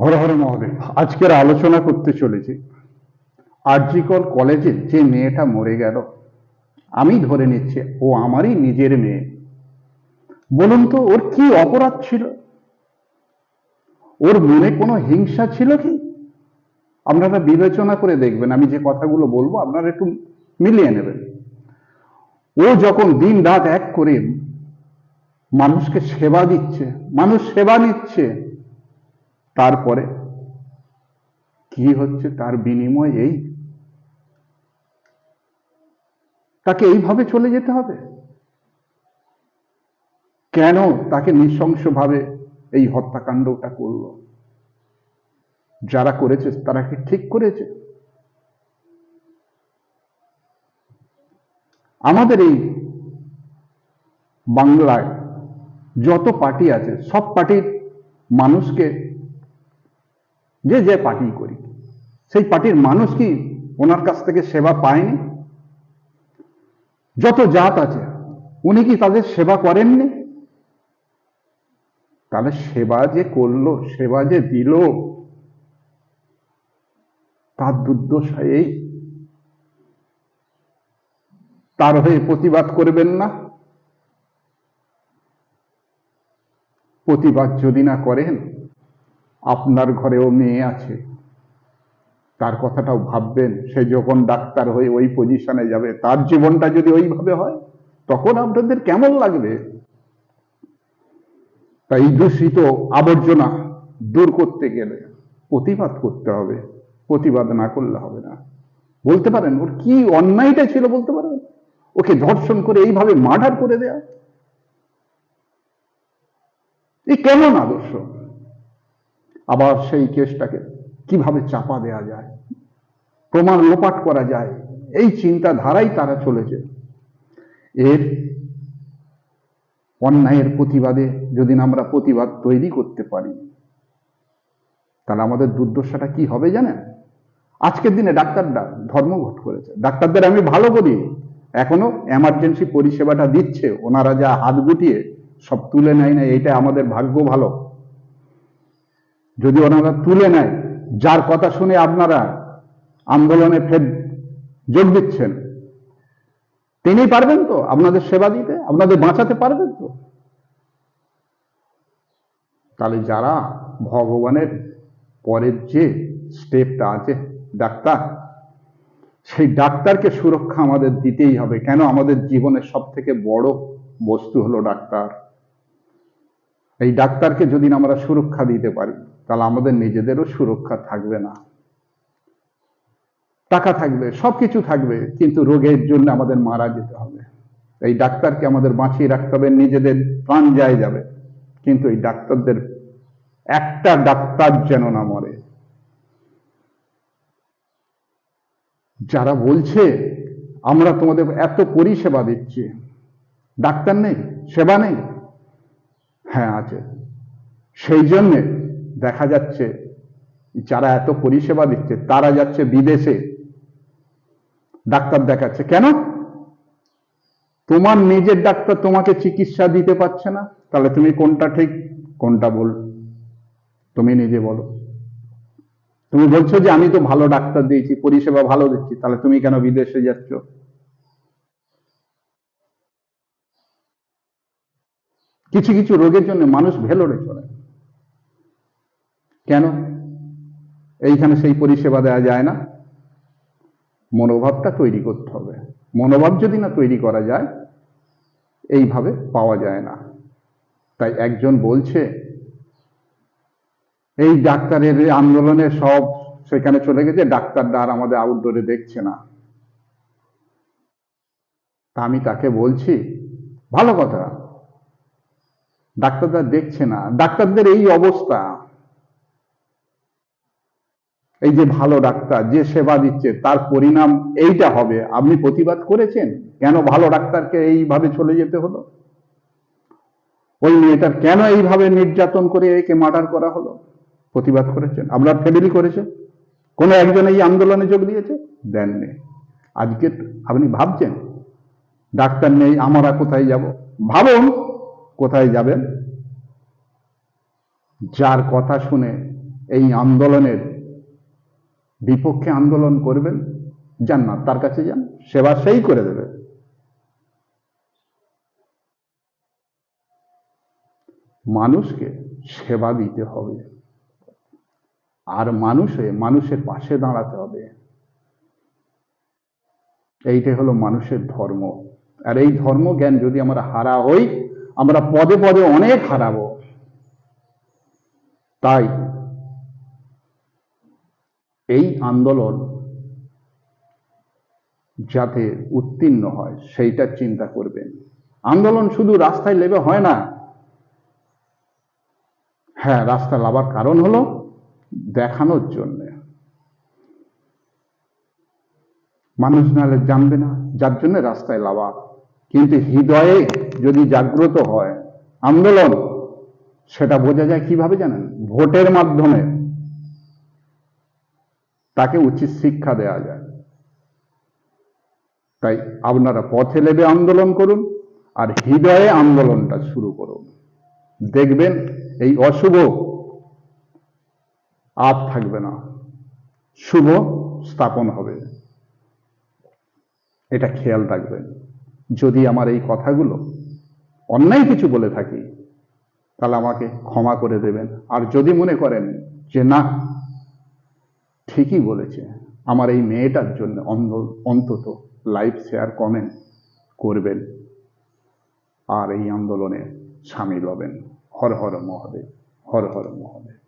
হর হর মহোদয় আজকের আলোচনা করতে চলেছি। আরজিকর কলেজে যে মেয়েটা মরে গেল, আমি ধরে নিচ্ছি ও আমারই নিজের মেয়ে। বলুন তো, ওর কি অপরাধ ছিল? ওর মনে কোনো হিংসা ছিল কি? আপনারা বিবেচনা করে দেখবেন, আমি যে কথাগুলো বলব আপনারা একটু মিলিয়ে নেবেন। ও যখন দিন রাত এক করে মানুষকে সেবা দিচ্ছে, মানুষ সেবা নিচ্ছে তারপরে কি হচ্ছে তার বিনিময় এই? তাকে এইভাবে চলে যেতে হবে? কেন তাকে নৃশংসভাবে এই হত্যাকাণ্ডটা করল? যারা করেছে, তারা কি ঠিক করেছে? আমাদের এই বাংলায় যত পার্টি আছে, সব পার্টির মানুষকে যে যে পার্টি করি। সেই পার্টির মানুষ কি ওনার কাছ থেকে সেবা পায়নি? যত জাত আছে, উনি কি তাদের সেবা করেননি? তাহলে সেবা যে করল, সেবা যে দিল, তার দুর্দশা এই তার হয়ে প্রতিবাদ করবেন না? প্রতিবাদ যদি না করেন আপনার ঘরেও মেয়ে আছে। তার কথাটাও ভাববেন, সে যখন ডাক্তার হয়ে ওই পজিশনে যাবে, তার জীবনটা যদি ওইভাবে হয়, তখন আপনাদের কেমন লাগবে? তাই দূষিত আবর্জনা দূর করতে গেলে প্রতিবাদ করতে হবে, প্রতিবাদ না করলে হবে না। বলতে পারেন, ওর কি অন্যায়টা ছিল বলতে পারবেন ওকে ধর্ষণ করে এইভাবে মার্ডার করে দেয়া? এই কেমন আদর্শ? আবার সেই কেসটাকে কীভাবে চাপা দেয়া যায়, প্রমাণ লোপাট করা যায়, এই চিন্তাধারাই তারা চলেছে। এর অন্যায়ের প্রতিবাদে যদি আমরা প্রতিবাদ তৈরি করতে পারি, তাহলে আমাদের দুর্দশাটা কি হবে জানেন? আজকের দিনে ডাক্তাররা ধর্মঘট করেছে। ডাক্তারদের আমি ভালো করি এখনও এমার্জেন্সি পরিষেবাটা দিচ্ছে, ওনারা যা হাত গুটিয়ে সব তুলে নেয় না এটা আমাদের ভাগ্য ভালো। যদি ওনারা তুলে নেয়, যার কথা শুনে আপনারা আন্দোলনে ফের যোগ দিচ্ছেন, তিনি পারবেন তো আপনাদের সেবা দিতে, আপনাদের বাঁচাতে পারবেন তো। তাহলে যারা ভগবানের পরের যে স্টেপটা আছে, ডাক্তার, সেই ডাক্তারকে সুরক্ষা আমাদের দিতেই হবে। কেন? আমাদের জীবনের সব থেকে বড় বস্তু হলো ডাক্তার। এই ডাক্তারকে যদি আমরা সুরক্ষা দিতে পারি, তাহলে আমাদের নিজেদেরও সুরক্ষা থাকবে না। টাকা থাকবে, সবকিছু থাকবে, কিন্তু রোগের জন্য আমাদের মারা যেতে হবে। এই ডাক্তারকে আমাদের বাঁচিয়ে রাখতে হবে, নিজেদের প্রাণ যায় যাবে। কিন্তু এই ডাক্তারদের, একটা ডাক্তার যেন না মরে। যারা বলছে, আমরা তোমাদের এত পরিষেবা দিচ্ছি। ডাক্তার নেই, সেবা নেই। হ্যাঁ আছে। সেই জন্যে দেখা যাচ্ছে যারা এত পরিষেবা দিচ্ছে, তারা যাচ্ছে বিদেশে। ডাক্তার দেখাচ্ছে। কেন? তোমার নিজের ডাক্তার তোমাকে চিকিৎসা দিতে পারছে না। তাহলে তুমি কোনটা ঠিক, কোনটা বল তুমি নিজে বলো। তুমি বলছো যে, আমি তো ভালো ডাক্তার দিয়েছি, পরিষেবা ভালো দিচ্ছি, তাহলে তুমি কেন বিদেশে যাচ্ছ? কিছু কিছু রোগের জন্য মানুষ ভেলোরে চলে কেন? এইখানে সেই পরিষেবা দেওয়া যায় না। মনোভাবটা তৈরি করতে হবে। মনোভাব যদি না তৈরি করা যায়, এইভাবে পাওয়া যায় না। তাই একজন বলছে, এই ডাক্তারের আন্দোলনে সব সেখানে চলে গেছে, ডাক্তাররা আর আমাদের আউটডোরে দেখছে না। তা আমি তাকে বলছি, ভালো কথা। ডাক্তাররা দেখছে না। ডাক্তারদের এই অবস্থা। এই যে ভালো ডাক্তার, যে সেবা দিচ্ছে, তার পরিণাম এইটা হবে। আপনি প্রতিবাদ করেছেন? কেন ভালো ডাক্তারকে এইভাবে চলে যেতে হলো? ওই মেয়েটার কেন এইভাবে নির্যাতন করে একে মার্ডার করা হলো? প্রতিবাদ করেছেন? আপনার ফ্যামিলি করেছে কোনো একজন এই আন্দোলনে যোগ দিয়েছে? দেননি। আজকে আপনি ভাবছেন, ডাক্তার নেই, আমরা কোথায় যাব? ভাবুন কোথায় যাবেন যার কথা শুনে এই আন্দোলনের বিপক্ষে আন্দোলন করবেন যান না তার কাছে যান, সেবা সেই করে দেবে। মানুষকে সেবা দিতে হবে। আর মানুষে মানুষের পাশে দাঁড়াতে হবে। এইটাই হলো মানুষের ধর্ম। আর এই ধর্ম জ্ঞান যদি আমরা হারা হই আমরা পদে পদে অনেক হারাবো। তাই এই আন্দোলন যাতে উত্তীর্ণ হয়, সেইটা চিন্তা করবেন। আন্দোলন শুধু রাস্তায় লেবে হয় না। হ্যাঁ রাস্তা লাবার কারণ হলো দেখানোর জন্যে। মানুষ নাহলে জানবে না, যার জন্য রাস্তায় লাভা। কিন্তু হৃদয়ে যদি জাগ্রত হয়, আন্দোলন, সেটা বোঝা যায় কীভাবে জানেন? ভোটের মাধ্যমে তাকে উচিত শিক্ষা দেওয়া যায়। তাই আপনারা পথে লেবে আন্দোলন করুন আর হৃদয়ে আন্দোলনটা শুরু করুন। দেখবেন এই অশুভ আর থাকবে না। শুভ স্থাপন হবে। এটা খেয়াল রাখবেন। যদি আমার এই কথাগুলো অন্যায় কিছু বলে থাকি, তাহলে আমাকে ক্ষমা করে দেবেন। আর যদি মনে করেন যে না, ঠিকই বলেছে, আমার এই মেয়েটার জন্য অন্ত- অন্তত লাইভ শেয়ার, কমেন্ট করবেন। আর এই আন্দোলনে সামিল হবেন। হর হর মহাদেব, হর হর মহাদেব।